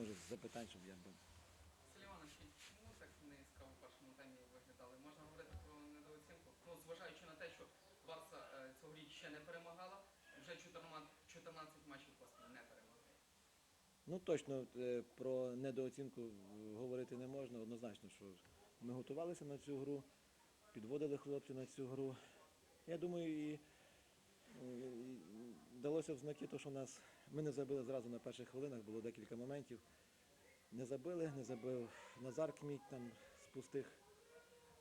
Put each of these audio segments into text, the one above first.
може запитань, щоб я. Василь Іванович, чому так низько в першому таймі виглядали? Можна говорити про недооцінку? Ну, зважаючи на те, що Барса е, цьогоріч ще не перемагала, вже 14, 14 матчів поспіль не перемагає. Ну точно е, про недооцінку е, говорити не можна. Однозначно, що ми готувалися на цю гру, підводили хлопців на цю гру. Я думаю, і, е, і далося в знаки, то, що нас ми не забили зразу на перших хвилинах, було декілька моментів. Не забили, не забив Назар Кміть там з пустих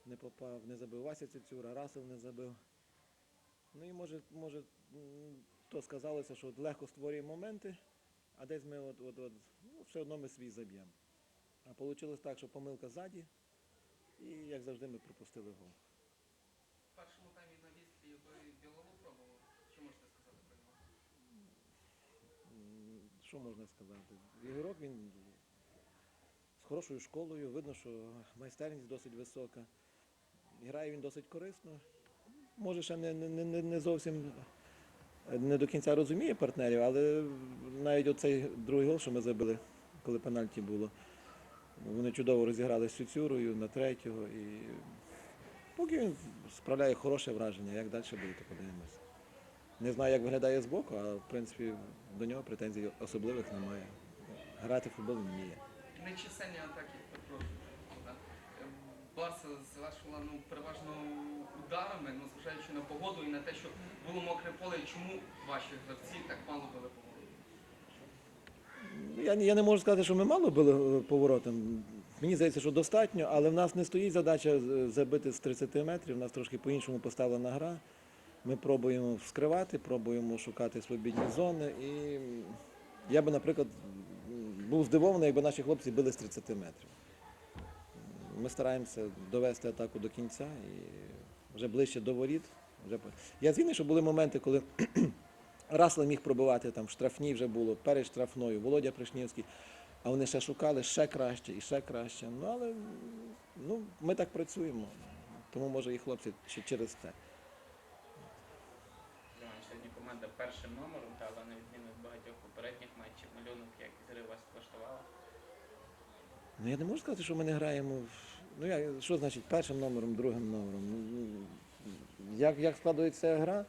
не попав, не забив Вася Цицюра, Расел не забив. Ну і може, може то сказалося, що от легко створюємо моменти, а десь ми от, от, от, ну, все одно ми свій заб'ємо. А вийшло так, що помилка ззаді, і як завжди ми пропустили гол. В першому таймі на вістрі ви білову пробували. Що можете сказати про нього? М, Що можна сказати? Ігорок він з хорошою школою, видно, що майстерність досить висока. Грає він досить корисно. Може, ще не, не, не, не зовсім не до кінця розуміє партнерів, але навіть оцей другий гол, що ми забили, коли пенальті було, вони чудово розіграли з Сюцюрою на третього. І поки він справляє хороше враження, як далі буде, то подивимося. Не знаю, як виглядає збоку, а в принципі до нього претензій особливих немає. Грати в футбол він вміє. Нечисельні атаки, перепрошую. да. Е, Барса завершила ну, переважно ударами, ну, зважаючи на погоду і на те, що було мокре поле, чому ваші гравці так мало били по голові? Я, я не можу сказати, що ми мало били е, поворотом. Мені здається, що достатньо, але в нас не стоїть задача е, забити з 30 метрів. У нас трошки по-іншому поставлена гра. Ми пробуємо вскривати, пробуємо шукати свобідні зони. І я би, наприклад, був здивований, якби наші хлопці били з 30 метрів. Ми стараємося довести атаку до кінця і вже ближче до воріт. Вже... Я згідний, що були моменти, коли Расле міг пробивати там штрафні вже було, перед штрафною, Володя Пришнівський. А вони ще шукали ще краще і ще краще. Ну але ну, ми так працюємо. Тому може і хлопці ще через те. Команда першим номером, але на відміну від багатьох попередніх матчів, малюнок як з гри вас влаштувала. Ну я не можу сказати, що ми не граємо. в- Ну як, що значить першим номером, другим номером? Ну, ну, Як, як складується гра,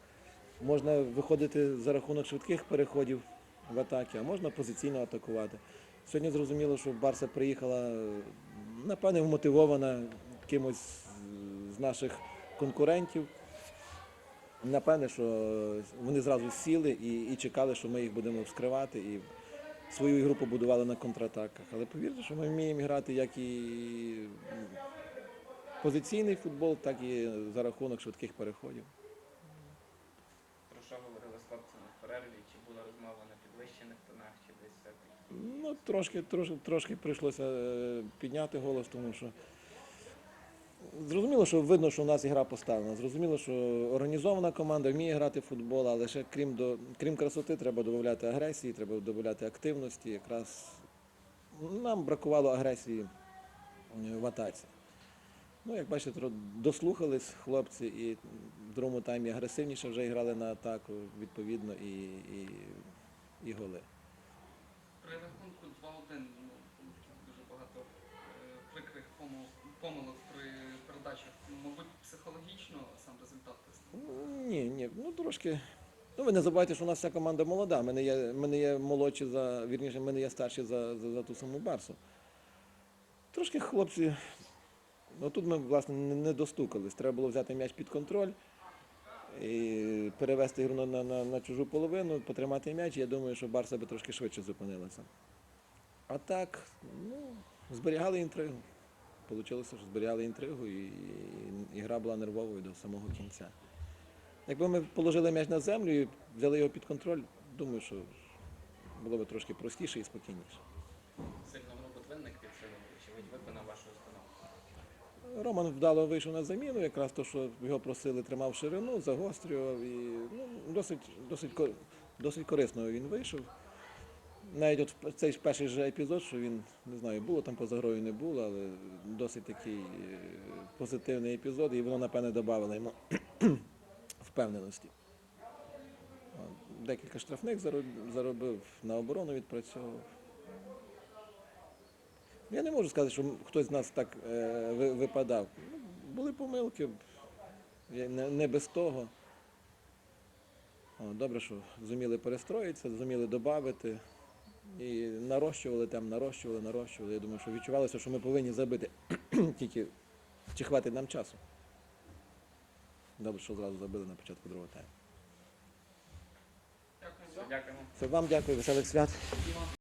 можна виходити за рахунок швидких переходів в атаки, а можна позиційно атакувати. Сьогодні зрозуміло, що Барса приїхала, напевне, вмотивована кимось з наших конкурентів. Напевне, що вони зразу сіли і, і чекали, що ми їх будемо вскривати. І свою ігру побудували на контратаках. Але повірте, що ми вміємо грати як і позиційний футбол, так і за рахунок швидких переходів. Про що говорили з хлопцями в перерві? Чи була розмова на підвищених тонах, чи десь все-таки? Ну, трошки, трошки, трошки прийшлося е, підняти голос, тому що зрозуміло, що видно, що у нас ігра поставлена. Зрозуміло, що організована команда вміє грати в футбол, але ще крім, до, крім красоти, треба додати агресії, треба додати активності. Якраз нам бракувало агресії в атаці. Ну, як бачите, дослухались хлопці і в другому таймі агресивніше вже грали на атаку, відповідно, і, і, і голи. При рахунку 2-1 ну, дуже багато е, прикрих помилок при передачах. Мабуть, психологічно сам результат тиснув. Ну, Ні, ні, ну трошки. Ну, ви не забувайте, що у нас вся команда молода. Ми не є, ми не є молодші за, вірніше, ми не є старші за, за, за ту саму Барсу. Трошки хлопці. Ну тут ми, власне, не, не достукались. Треба було взяти м'яч під контроль і перевести гру на, на, на чужу половину, потримати м'яч. Я думаю, що Барса би трошки швидше зупинилася. А так, ну, зберігали інтригу. Получилося, що зберігали інтригу, і, і, і гра була нервовою до самого кінця. Якби ми положили м'яч на землю і взяли його під контроль, думаю, що було б трошки простіше і спокійніше. Сильно грубо винник підсилив, очевидь, виконав вашу установку. Роман вдало вийшов на заміну, якраз то, що його просили, тримав ширину, загострював і ну, досить, досить, досить корисно він вийшов. Навіть от цей ж перший же епізод, що він не знаю, було там поза грою, не було, але досить такий е, позитивний епізод, і воно, напевне, додавало йому впевненості. Декілька штрафних заробив, на оборону відпрацьовував. Я не можу сказати, що хтось з нас так е, випадав. Ну, були помилки, не, не без того. О, добре, що зуміли перестроїтися, зуміли додати. І нарощували там, нарощували, нарощували. Я думаю, що відчувалося, що ми повинні забити. Тільки чи хватить нам часу. Добре, що зразу забили на початку другого тайму. Дякую. Дякуємо. Все, вам дякую, веселих свят.